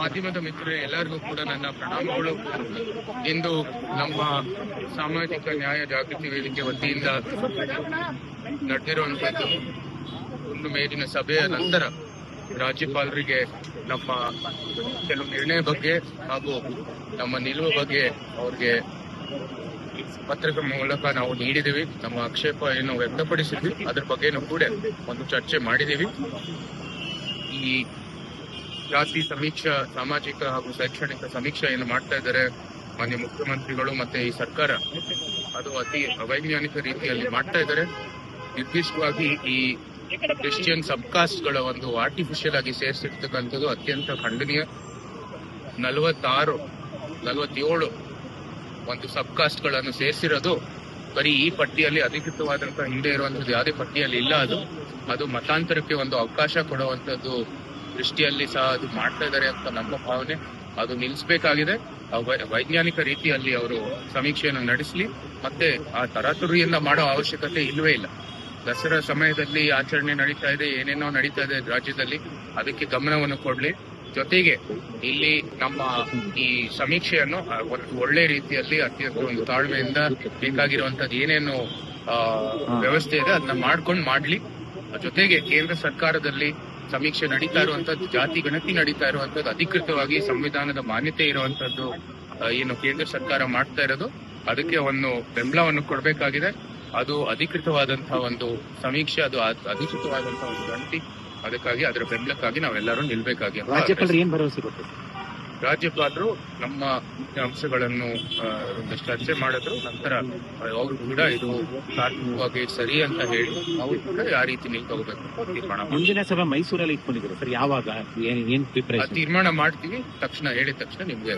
ಮಾಧ್ಯಮದ ಮಿತ್ರರೇ, ಎಲ್ಲರಿಗೂ ಕೂಡ ನನ್ನ ಪ್ರಣಾಮಗಳು. ಇಂದು ನಮ್ಮ ಸಾಮಾಜಿಕ ನ್ಯಾಯ ಜಾಗೃತಿ ವೇದಿಕೆ ವತಿಯಿಂದ ನಡೆದಿರುವಂತದ್ದು ಒಂದು ಮೇಲಿನ ಸಭೆಯ ನಂತರ ರಾಜ್ಯಪಾಲರಿಗೆ ನಮ್ಮ ಕೆಲವು ನಿರ್ಣಯ ಬಗ್ಗೆ ಹಾಗೂ ನಮ್ಮ ನಿಲುವು ಬಗ್ಗೆ ಅವ್ರಿಗೆ ಪತ್ರಿಕೆ ಮೂಲಕ ನಾವು ನೀಡಿದ್ದೀವಿ. ನಮ್ಮ ಆಕ್ಷೇಪ ಏನು ವ್ಯಕ್ತಪಡಿಸಿದ್ವಿ, ಅದ್ರ ಬಗ್ಗೆನೂ ಕೂಡ ಒಂದು ಚರ್ಚೆ ಮಾಡಿದೀವಿ ಈ ಜಾತಿ ಸಮೀಕ್ಷಾ, ಸಾಮಾಜಿಕ ಹಾಗೂ ಶೈಕ್ಷಣಿಕ ಸಮೀಕ್ಷೆ ಏನು ಮಾಡ್ತಾ ಇದ್ದಾರೆ ಮಾನ್ಯ ಮುಖ್ಯಮಂತ್ರಿಗಳು ಮತ್ತೆ ಈ ಸರ್ಕಾರ. ಅದು ಅತಿ ಅವೈಜ್ಞಾನಿಕ ರೀತಿಯಲ್ಲಿ ಮಾಡ್ತಾ ಇದ್ದಾರೆ. ನಿರ್ದಿಷ್ಟವಾಗಿ ಈ ಕ್ರಿಶ್ಚಿಯನ್ ಸಬ್ಕಾಸ್ಟ್ಗಳ ಒಂದು ಆರ್ಟಿಫಿಷಿಯಲ್ ಆಗಿ ಸೇರಿಸಿರ್ತಕ್ಕಂಥದ್ದು ಅತ್ಯಂತ ಖಂಡನೀಯ. ನಲವತ್ತಾರು, ನಲವತ್ತೇಳು ಒಂದು ಸಬ್ಕಾಸ್ಟ್ಗಳನ್ನು ಸೇರಿಸಿರೋದು ಬರೀ ಈ ಪಟ್ಟಿಯಲ್ಲಿ ಅಧಿಕೃತವಾದಂತಹ ಹಿಂದೆ ಇರುವಂತದ್ದು ಯಾವುದೇ ಪಟ್ಟಿಯಲ್ಲಿ ಇಲ್ಲ ಅದು. ಅದು ಮತಾಂತರಕ್ಕೆ ಒಂದು ಅವಕಾಶ ಕೊಡುವಂತದ್ದು ದೃಷ್ಟಿಯಲ್ಲಿ ಸಹ ಅದು ಮಾಡ್ತಾ ಇದ್ದಾರೆ ಅಂತ ನಮ್ಮ ಭಾವನೆ. ಅದು ನಿಲ್ಲಿಸಬೇಕಾಗಿದೆ. ವೈಜ್ಞಾನಿಕ ರೀತಿಯಲ್ಲಿ ಅವರು ಸಮೀಕ್ಷೆಯನ್ನು ನಡೆಸಲಿ. ಮತ್ತೆ ಆ ತರಾತುರಿಯಿಂದ ಮಾಡೋ ಅವಶ್ಯಕತೆ ಇಲ್ಲವೇ ಇಲ್ಲ. ದಸರಾ ಸಮಯದಲ್ಲಿ ಆಚರಣೆ ನಡೀತಾ ಇದೆ, ಏನೇನೋ ನಡೀತಾ ಇದೆ ರಾಜ್ಯದಲ್ಲಿ, ಅದಕ್ಕೆ ಗಮನವನ್ನು ಕೊಡ್ಲಿ. ಜೊತೆಗೆ ಇಲ್ಲಿ ನಮ್ಮ ಈ ಸಮೀಕ್ಷೆಯನ್ನು ಒಳ್ಳೆ ರೀತಿಯಲ್ಲಿ ಅತ್ಯಂತ ಒಂದು ತಾಳ್ಮೆಯಿಂದ ಬೇಕಾಗಿರುವಂತದ್ದು ಏನೇನು ವ್ಯವಸ್ಥೆ ಇದೆ, ಅದನ್ನ ಮಾಡ್ಕೊಂಡು ಮಾಡ್ಲಿ. ಜೊತೆಗೆ ಕೇಂದ್ರ ಸರ್ಕಾರದಲ್ಲಿ ಸಮೀಕ್ಷೆ ನಡೀತಾ ಇರುವಂತದ್ದು ಜಾತಿ ಗಣತಿ ನಡೀತಾ ಇರುವಂತದ್ದು ಅಧಿಕೃತವಾಗಿ ಸಂವಿಧಾನದ ಮಾನ್ಯತೆ ಇರುವಂತದ್ದು ಏನು ಕೇಂದ್ರ ಸರ್ಕಾರ ಮಾಡ್ತಾ ಇರೋದು ಅದಕ್ಕೆ ಒಂದು ಬೆಂಬಲವನ್ನು ಕೊಡಬೇಕಾಗಿದೆ. ಅದು ಅಧಿಕೃತವಾದಂತಹ ಒಂದು ಸಮೀಕ್ಷೆ ಅದು ಅಧಿಕೃತವಾದಂತಹ ಒಂದು ಗಣತಿ ಅದಕ್ಕಾಗಿ ಅದರ ಬೆಂಬಲಕ್ಕಾಗಿ ನಾವೆಲ್ಲರೂ ನಿಲ್ಬೇಕಾಗಿ ರಾಜ್ಯಪಾಲರು ನಮ್ಮ ಮುಖ್ಯ ಅಂಶಗಳನ್ನು ಒಂದಷ್ಟು ಚರ್ಚೆ ಮಾಡಿದ್ರು. ನಂತರ ಅವರು ಕೂಡ ಇದು ತಾತ್ವಿಕವಾಗಿ ಸರಿ ಅಂತ ಹೇಳಿ ಅವರು ಕೂಡ ಯಾವ ರೀತಿ ನಿಲ್ಕೋಬೇಕು ಅಂತ ತೀರ್ಮಾನ ಮುಂದಿನ ಸಭೆ ಮೈಸೂರಲ್ಲಿ ಇಟ್ಕೊಂಡಿದ್ರು ಸರ್? ಯಾವಾಗ? ಏನ್ ತೀರ್ಮಾನ ಮಾಡ್ತೀವಿ. ತಕ್ಷಣ ಹೇಳಿದ ತಕ್ಷಣ ನಿಮ್ಗೆ